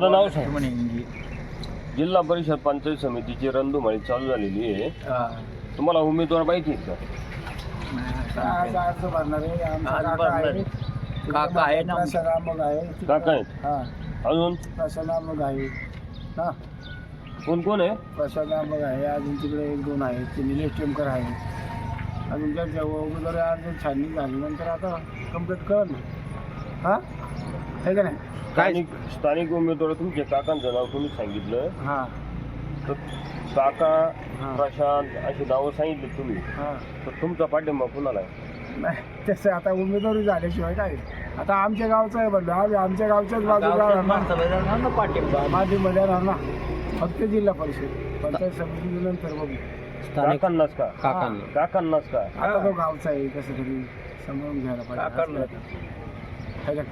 दादा नाव सांग. जिल्हा परिषद पंचायत समितीची रणधुमाळी चालू झालेली आहे. तुम्हाला उमेदवार माहिती आहेत का? आज अर्ज भरणार आहे. आमचा आज काका भरणार आहे. आहे. काका आहे ना? आहे. आहेत हा. अजून? आमोग आहे. हा. कोण कोण आहे? प्रसाद आमोग आहे. अजून तिकडे एक दोन आहेत. ते निलेश टेमकर आहे अजून त्यांच्या उमेदवारी अर्ज छाननी झाल्यानंतर आता कंप्लीट कर ना हा? आहे का नाही? स्थानिक स्थानिक उमेदवार तुमचे काकांचं नाव तुम्ही सांगितलं. हा. तर काका हा. प्रशांत अशी नावं सांगितली तुम्ही. हा. तर तुमचा पाठिंबा कुणाला आहे? नाही तसं आता उमेदवारी झाल्याशिवाय काय? आता आमच्या गावचं आहे म्हणलं आम्ही आमच्या गावच्याच बाजूला राहणार माणसाला पाठिंबा. राहणार फक्त जिल्हा परिषद. पंचायत समिती नंतर बघू. काकांनाच का? काकांना. काकांनाच का? आता तो गावचा आहे कसं तरी समजून घ्यायला. पाहिजे. का?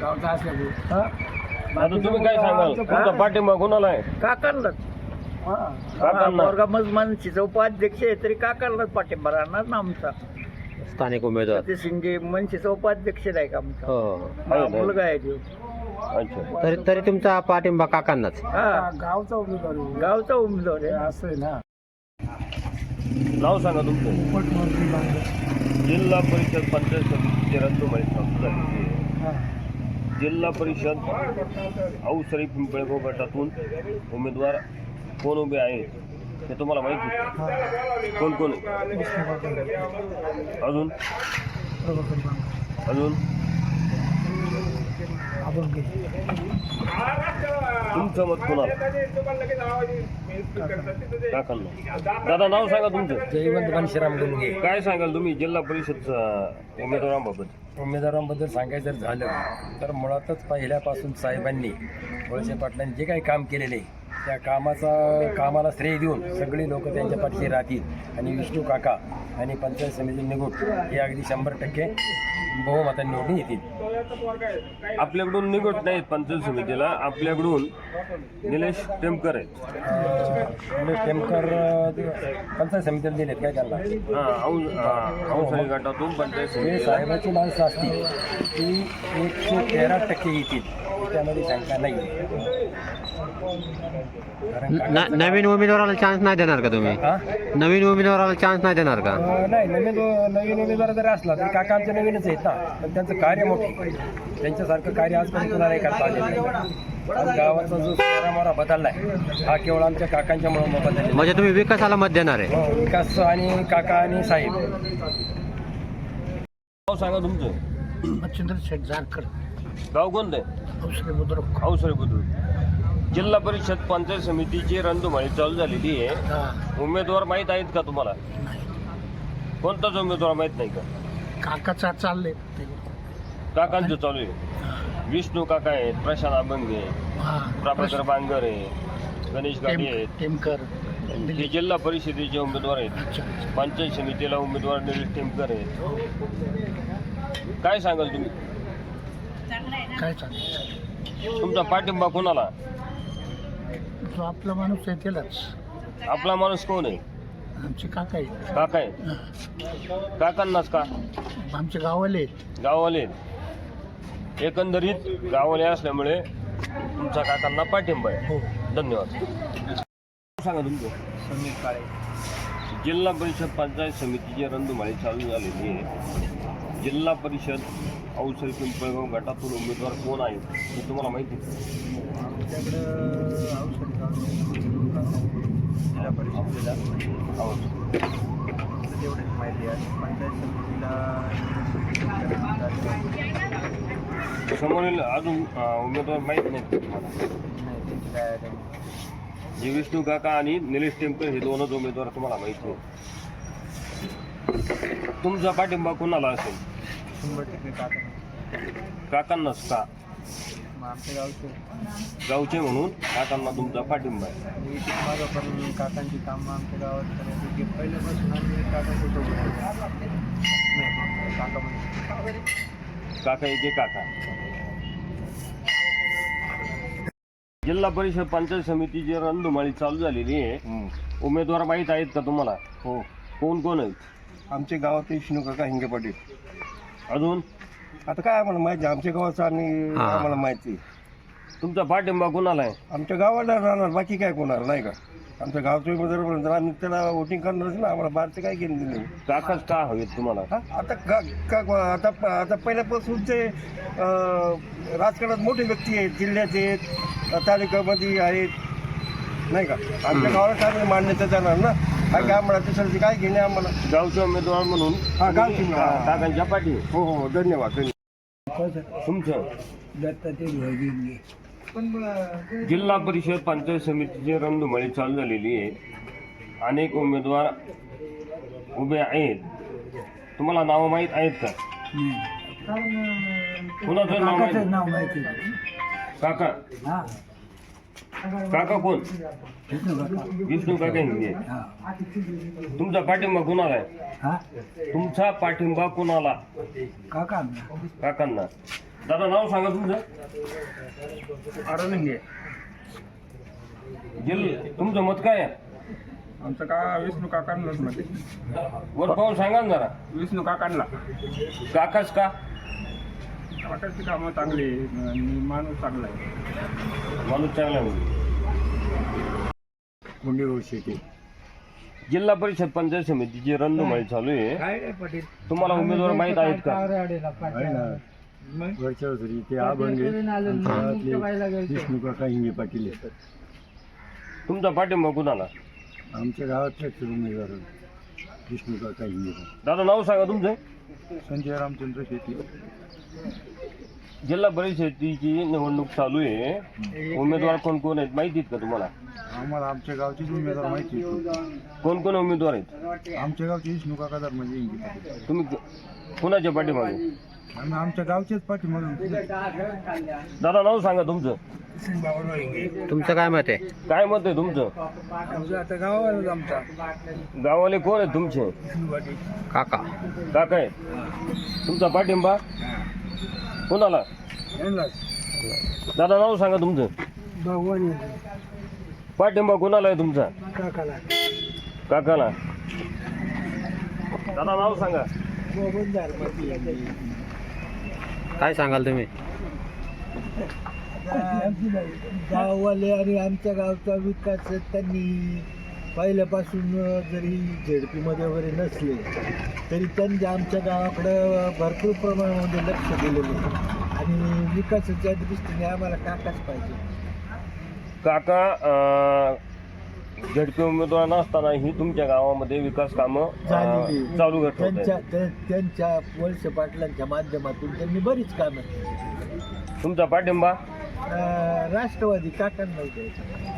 गावचा असल्या हा? आता तुम्ही काय सांगाल? आमचं तुमचा पाठिंबा कुणाला आहे? काकांनाच हा. काकांना पोरगा मग मनसेचा उपाध्यक्ष आहे तरी काकांनाच पाठिंबा? राहणार ना आमचा. स्थानिक उमेदवार. ते शिंदे मनसेचा उपाध्यक्ष आहे का आमचा? हो. हा, आहे ना? मुलगा आहे तो. अच्छा. तरी तरी तुमचा पाठिंबा काकांनाच. हा. गावचा उमेदवार आहे. गावचा उमेदवार हे आहे. असं आहे ना. नाव सांगा तुमचं. जिल्हा परिषद पंचायत समितीची आहे हा. जिल्हा परिषद औसरी पिंपळगाव गटातून उमेदवार कोण उभे आहेत हे तुम्हाला माहिती? कोण कोण. अजून. अजून. तुमचं मत कोणाला काकांना दादा नाव सांगा तुमचं जयवंत घनश्याम गुंगे काय सांगाल तुम्ही जिल्हा परिषदच्या उमेदवारांबाबत उमेदवारांबद्दल सांगायचं जर झालं तर मुळातच पहिल्यापासून साहेबांनी वळसे पाटलांनी जे काही काम केलेले त्या कामाचा कामाला श्रेय देऊन सगळी लोक त्यांच्या पाठीशी राहतील. आणि विष्णू काका आणि पंचायत समिती निघून हे अगदी शंभर टक्के बहुमतांनी निवडून येतील. आपल्याकडून निघत नाहीत पंचायत समितीला आपल्याकडून निलेश टेमकर आहेत. उमेश टेमकर पंचायत समितीला दिलेत काय त्यांना? गटातून पंचायत समिती साहेबाची माणसं असतील ती एकशे तेरा टक्के येतील. त्यामध्ये शंका नाही. न- काकांचं नवीन उमेदवाराला चान्स नाही देणार का तुम्ही? हा? नवीन उमेदवाराला चान्स नाही देणार का? अं, नाही नवीन नवीन उमेदवार जरी असला तरी काका आमचे नवीनच आहेत ना. पण त्यांचं कार्य मोठं त्यांच्यासारखं कार्य आजपर्यंत कुणाला नाही करता आलेलं नाही. आज गावाचा जो मोरा बदललाय हा केवळ आमच्या काकांच्यामुळे बदलला म्हणजे तुम्ही विकासाला मत देणार आहे? हो, विकास आणि काका आणि साहेब. नाव सांगा तुमचं. मच्छिंद्र शेठ जारकर गाव कोणतं आहे? औषधी बुद्रुक. औसरी बुद्रुक. जिल्हा परिषद पंचायत समितीची रणधुमाळी चालू झालेली आहे. उमेदवार माहीत आहेत का तुम्हाला? कोणताच उमेदवार माहीत नाही का? काकाचा चालले काकांचं चालू आहे. विष्णू काका आहेत प्रशांत अभंगे प्रभाकर बांगर आहे गणेश गाडी आहेत. टेमकर. हे जिल्हा परिषदेचे उमेदवार आहेत. पंचायत समितीला उमेदवार निलेश टेमकर आहेत. काय सांगाल तुम्ही? काय चाललं तुमचा पाठिंबा कोणाला? जो आपला माणूस आहे त्यालाच. आपला माणूस कोण आहे? आमचे काका आहेत. काका आहे काकांनाच का? आमचे गावाले आहेत. गाववाले आहेत. एकंदरीत गाववाले असल्यामुळे तुमच्या काकांना पाठिंबा आहे. हो. धन्यवाद. सांगा तुमचं. समीर काळे. जिल्हा परिषद पंचायत समितीची रणधुमाळी चालू झालेली आहे. जिल्हा परिषद औसरी पिंपळगाव गटातून उमेदवार कोण आहेत हे तुम्हाला माहिती औषध जिल्हा परिषदेला. तेवढीच माहिती आहे. पंचायत समितीला समोरील अजून उमेदवार माहीत तुम्हाला? नाही आहे जे विष्णू काका आणि निलेश टेमकर हे दोनच उमेदवार तुम्हाला माहिती आहे तुमचा पाठिंबा कोणाला असेल? शंभर टक्के काका. काकांनाच का? मग आमच्या गावचे. गावचे म्हणून काकांना तुमचा पाठिंबा आहे. आणि इथे माझं पण काकांची कामं आमच्या गावात करायची. पहिल्यापासून आम्ही काकांच्या सोबत होतो. नाही काका म्हणजे काका एके काका. जिल्हा परिषद पंचायत समितीची रणधुमाळी चालू झालेली आहे. उमेदवार माहीत आहेत का तुम्हाला? हो. कोण कोण आहेत? आमचे गावात विष्णू काका हिंगे पाटील. अजून? आता काय आम्हाला माहिती? आमच्या गावाचं आणि हा. आम्हाला माहिती. तुमचा पाठिंबा कोणाला आहे? आमच्या गावाला राहणार बाकी काय कोणार नाही का? आमच्या गावचं उमेदवार तर आम्ही त्याला वोटिंग करणारच ना आम्हाला बाहेरचं काय केलं नाही काकाच का हवेत तुम्हाला? हा? आता का का आता आता पहिल्यापासून ते अं, राजकारणात मोठे व्यक्ती आहेत जिल्ह्याचे आहेत तालुक्यामध्ये आहेत नाही का? आमच्या गावाला काय मान्यता जाणार ना? काय आम्हाला त्यासाठी काय घेणे आम्हाला? गावचे उमेदवार म्हणून हा, गावचे काकांच्या पाठी. हो हो धन्यवाद धन्यवाद. तुमचं? जिल्हा परिषद पंचायत समितीची रणधुमाळी चालू झालेली आहे. अनेक उमेदवार उभे आहेत. तुम्हाला नावं माहीत आहेत का? कुणाचं नाव माहीत? नाव माहिती काका. हा. काका कोण विष्णू काका हिंगे तुमचा पाठिंबा कुणाला आहे? हा? तुमचा पाठिंबा कुणाला? काका काकांना. दादा नाव सांगा तुमचं. अरविंद जिल तुमचं मत काय आहे? आमचं का विष्णू काकांनाच मध्ये वर पाहून सांगा ना जरा. विष्णू काकांना. काकाच का? काकाची कामं चांगली आहे. आणि माणूस चांगला आहे. माणूस चांगला म्हणजे शेती जिल्हा परिषद पंचायत समितीची रणधुमाळी चालू आहे तुम्हाला उमेदवार माहीत आहेत का? वरच्या वर्षी ते अभंगे विष्णू काका हिंगे पाटील आहेत. तुमचा पाठिंबा कुणाला? आमच्या गावातलेच उमेदवार. विष्णू काका हिंगे दादा नाव सांगा तुमचं. संजय रामचंद्र शेती जिल्हा परिषदेची निवडणूक चालू आहे उमेदवार कोण कोण आहेत माहिती आहेत का तुम्हाला? आम्हाला आमच्या गावचेच उमेदवार माहिती. कोण कोण उमेदवार आहेत? आमच्या गावचे विष्णू काका धर्माजी हिंगे पाटील. तुम्ही कुणाच्या पाठीमागे? आम्ही आमच्या गावचेच पाठीमागून दादा नाव सांगा तुमचं. तुमचं काय मत आहे? काय मत आहे तुमचं? आता आमचा. गावाले कोण आहेत तुमचे? काका. काका आहेत. तुमचा पाठिंबा? कोणाला दादा नाव सांगा तुमचं. भगवान पाठिंबा कोणाला आहे तुमचा? काकाला. काकाला. दादा नाव सांगा. काय सांगाल तुम्ही? गाववाले आणि आमच्या गावचा विकास त्यांनी पहिल्यापासून जरी झेडपीमध्ये वगैरे नसले तरी त्यांनी आमच्या गावाकडं भरपूर प्रमाणामध्ये लक्ष दिलेलं आहे. आणि विकासाच्या दृष्टीने आम्हाला काकाच पाहिजे. काका झडपी उमेदवार नसतानाही तुमच्या गावामध्ये विकास कामं झालेली. अं, चालू करत त्यांच्या त्या- त्यांच्या वळसे पाटलांच्या माध्यमातून त्यांनी बरीच कामं केली. तुमचा पाठिंबा? अं, राष्ट्रवादी काकांना द्यायचं.